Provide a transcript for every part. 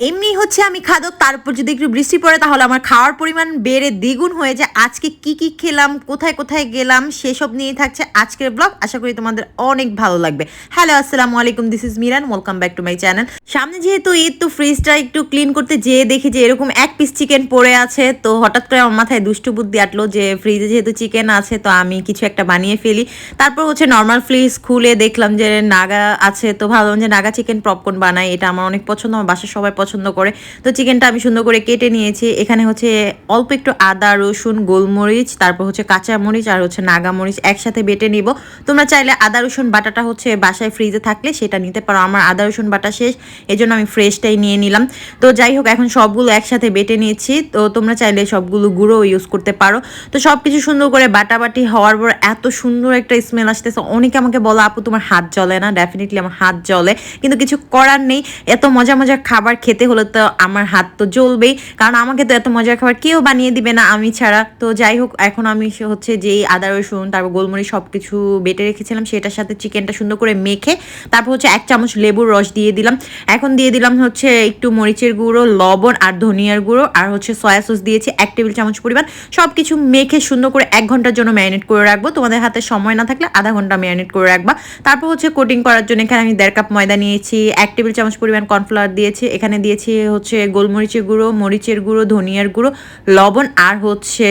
এমনি হচ্ছে আমি খাদক তার উপর যদি একটু বৃষ্টি পড়ে তাহলে আমার খাওয়ার পরিমাণ বেড়ে দ্বিগুণ হয়ে যায়। আজকে কি কি খেলাম, কোথায় কোথায় গেলাম, সেসব নিয়ে থাকছে আজকের ব্লগ আশা করি তোমাদের অনেক ভালো লাগবে। হ্যালো আসসালামু আলাইকুম this is Miran welcome back to my channel সামনে যেহেতু ঈদ, তো ফ্রিজটা একটু ক্লিন করতে যেয়ে দেখি যে এরকম এক পিস চিকেন পড়ে আছে। তো হঠাৎ করে আমার মাথায় দুষ্টু বুদ্ধি আটলো যে ফ্রিজে যেহেতু চিকেন আছে, তো আমি কিছু একটা বানিয়ে ফেলি। তারপর হচ্ছে নর্মাল ফ্রিজ খুলে দেখলাম যে নাগা আছে, তো ভাবলাম যে নাগা চিকেন পপকর্ন বানাই। এটা আমার অনেক পছন্দ, আমার বাসার সবাই করে। তো চিকেনটা আমি সুন্দর করে কেটে নিয়েছি। এখানে হচ্ছে অল্প একটু আদা, রসুন, গোলমরিচ, তারপর হচ্ছে কাঁচা মরিচ আর হচ্ছে নাগা মরিচ একসাথে বেটে নিব। তোমরা চাইলে আদা, রসুন বাটাটা হচ্ছে বাসায় ফ্রিজে থাকলে সেটা নিতে পারো। আমার আদা, রসুন বাটা শেষ। এই জন্য আমি ফ্রেশটাই নিয়ে নিলাম। তো যাই হোক, এখন সবগুলো একসাথে বেটে নিয়েছি। তো তোমরা চাইলে সবগুলো গুঁড়ো ইউজ করতে পারো। তো সব কিছু সুন্দর করে বাটাবাটি হওয়ার পর এত সুন্দর একটা স্মেল আসতেছে। অনেকে আমাকে বলো, আপু, তোমার হাত জ্বলে না? ডেফিনেটলি আমার হাত জ্বলে। কিন্তু কিছু করার নেই। এত মজা মজা খাবার খেতে হলে তো আমার হাত তো জ্বলবেই। কারণ আমাকে তো এত মজার খাবার কেউ বানিয়ে দিবে না আমি ছাড়া। তো যাই হোক, এখন আমি হচ্ছে যেই আদা, রসুন, তারপর গোলমরিচ সব কিছু বেটে রেখেছিলাম। সেটার সাথে চিকেনটা সুন্দর করে মেখে তারপর হচ্ছে এক চামচ লেবুর রস দিয়ে দিলাম। এখন দিয়ে দিলাম হচ্ছে একটু মরিচের গুঁড়ো, লবণ আর ধনিয়ার গুঁড়ো আর হচ্ছে সয়া সস দিয়েছি এক টেবিল চামচ পরিমাণ। সব কিছু মেখে সুন্দর করে এক ঘণ্টার জন্য ম্যারিনেট করে রাখব। তোমাদের হাতে সময় না থাকলে আধা ঘণ্টা ম্যারিনেট করে রাখবা। তারপর হচ্ছে কোটিং করার জন্য এখানে আমি দেড় কাপ ময়দা নিয়েছি, এক টেবিল চামচ পরিমাণ কর্নফ্লাওয়ার দিয়েছি। এখানে দিয়েছি হচ্ছে গোলমরিচের গুঁড়ো, মরিচের গুঁড়ো, ধনিয়ার গুঁড়ো, লবণ আর হচ্ছে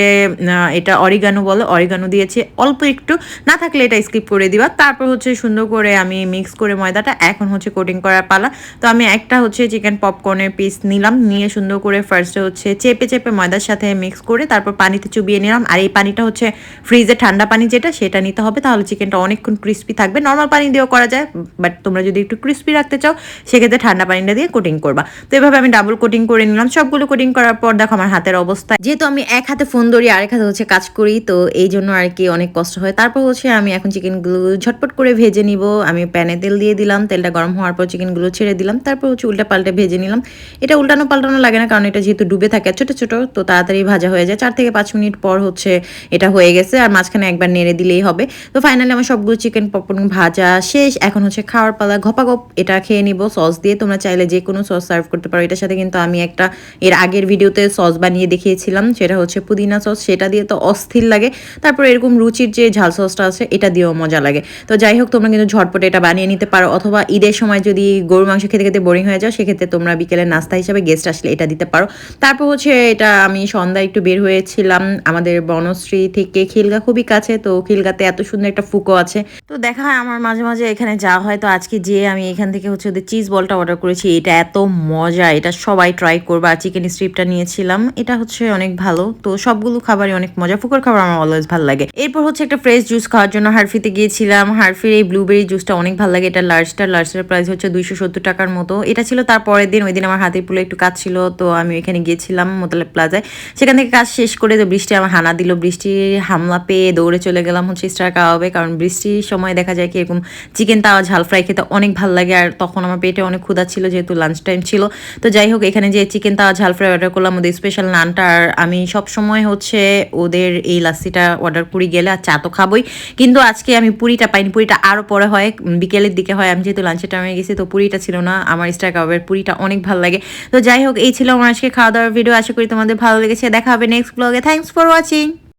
এটা অরিগানো বলে, অরিগানো দিয়েছি। অল্প একটু, না থাকলে এটা স্কিপ করে দিবা। তারপর হচ্ছে সুন্দর করে আমি মিক্স করে ময়দাটা এখন হচ্ছে কোটিং করার পালা। তো আমি একটা হচ্ছে চিকেন পপকর্নের পিস নিলাম, নিয়ে সুন্দর করে ফার্স্টে হচ্ছে চেপে চেপে ময়দার সাথে মিক্স করে তারপর পানিতে চুবিয়ে নিলাম। আর এই পানিটা হচ্ছে ফ্রিজে ঠান্ডা পানি যেটা, সেটা নিতে হবে। তাহলে চিকেনটা অনেকক্ষণ ক্রিস্পি থাকবে। নর্মাল পানি দিয়েও করা যায় বাট তোমরা যদি একটু ক্রিস্পি রাখতে চাও, সেক্ষেত্রে ঠান্ডা পানিটা দিয়ে কোটিং করবা। তো এভাবে আমি ডাবল কোটিং করে নিলাম। সবগুলো কোটিং করার পর দেখো আমার হাতের অবস্থা। যেহেতু আমি এক হাতে ফোন ধরি, আরেক হাতে হচ্ছে কাজ করি, তো এই জন্য আর কি অনেক কষ্ট হয়। তারপর হচ্ছে আমি এখন চিকেনগুলো ঝটপট করে ভেজে নিব। আমি প্যানে তেল দিয়ে দিলাম। তেলটা গরম হওয়ার পর চিকেনগুলো ছেড়ে দিলাম। তারপর হচ্ছে উল্টা পাল্টে ভেজে নিলাম। এটা উল্টানো পাল্টানো লাগে না, কারণ এটা যেহেতু ডুবে থাকে, ছোট ছোট, তো তাড়াতাড়ি ভাজা হয়ে যায়। চার থেকে পাঁচ মিনিট পর হচ্ছে এটা হয়ে গেছে। আর মাঝখানে একবার নেড়ে দিলেই হবে। তো ফাইনালি আমার সবগুলো চিকেন পপকর্ন ভাজা শেষ। এখন হচ্ছে খাওয়ার পালা ঘপাগপ এটা খেয়ে নিব। সস দিয়ে তোমরা চাইলে যে কোনো সস সার্ভ করতে পারো। এটার সাথে কিন্তু আমি একটা এর আগের ভিডিওতে সস বানিয়ে দেখিয়েছিলাম, সেটা হচ্ছে পুদিনা সস। সেটা দিয়ে তো অস্থির লাগে। তারপর এরকম রুচির যে ঝাল সসটা আছে, এটা দিয়েও মজা লাগে। তো যাই হোক, তোমরা কিন্তু ঝটপটে এটা বানিয়ে নিতে পারো। অথবা ঈদের সময় যদি গরু মাংস খেতে খেতে বোরিং হয়ে যাও, সেক্ষেত্রে তোমরা বিকেলের নাস্তা হিসাবে গেস্ট আসলে এটা দিতে পারো। তারপর হচ্ছে এটা আমি সন্ধ্যায় একটু বের হয়েছিলাম। আমাদের বনশ্রী থেকে খিলগা খুবই কাছে, তো খিলগাতে এত সুন্দর একটা ফুকো আছে। তো দেখা হয় আমার মাঝে মাঝে এখানে যাওয়া হয়। তো আজকে যে আমি এখান থেকে হচ্ছে ওদের চিজ বলটা অর্ডার করেছি। এটা এত মজা এটা সবাই ট্রাই করবা। চিকেন স্ট্রিপটা নিয়েছিলাম, এটা হচ্ছে অনেক ভালো। তো সবগুলো খাবারই অনেক মজা। ফুকোর খাবার আমার অলওয়েজ ভালো লাগে। এরপর হচ্ছে একটা ফ্রেশ জুস খাওয়ার জন্য হারফিতে গিয়েছিলাম। হারফির এই ব্লুবেরি জুসটা অনেক ভালো লাগে। এটা লার্জটা লার্জটার প্রাইস হচ্ছে দুইশো সত্তর টাকার মতো। এটা ছিল তার পরের দিন। ওই দিন আমার হাতের পুলে একটু কাজ ছিল তো আমি ওইখানে গিয়েছিলাম মোতালেব প্লাজায় সেখান থেকে কাজ শেষ করে তো বৃষ্টি আমার হানা দিল। বৃষ্টির হামলা পেয়ে দৌড়ে চলে গেলাম হচ্ছে স্টার খাওয়াবে কারণ বৃষ্টির সময় দেখা যায় কি, এরকম চিকেন তাওয়া ঝাল ফ্রাই খেতে অনেক ভালো লাগে। আর তখন আমার পেটে অনেক ক্ষুধা ছিল, যেহেতু লাঞ্চ টাইম ছিল। তো যাই হোক, এখানে যে চিকেন তাওয়া ঝাল ফ্রাই অর্ডার করলাম, ওদের স্পেশাল নানটা, আর আমি সব সময় হচ্ছে ওদের এই লাস্সিটা অর্ডার করি, গেলে আর চা তো খাবোই। কিন্তু আজকে আমি পুরিটা পাইনি, পুরিটা আরও পরে হয়, বিকেলের দিকে হয়, আমি যেহেতু লাঞ্চের টাইমে গেছি, তো পুরিটা ছিল না, আমার স্টার কাবাবের পুরিটা অনেক ভালো লাগে। তো যাই হোক, এই ছিল আমার আজকে খাওয়া দাওয়ার ভিডিও আশা করি তোমাদের ভালো লেগেছে, দেখা হবে নেক্সট ব্লগে থ্যাংকস ফর ওয়াচিং